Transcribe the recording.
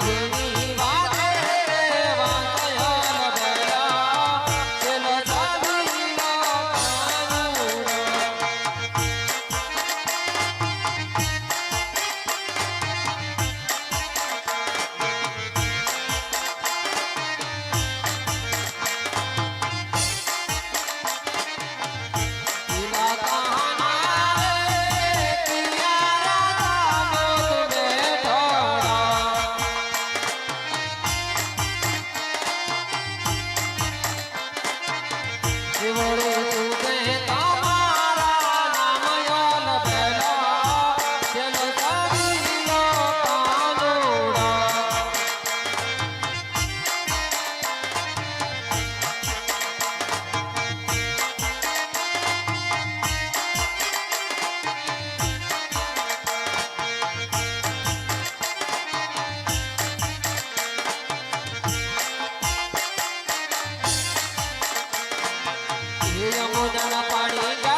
Chicago. Yamuna પાડી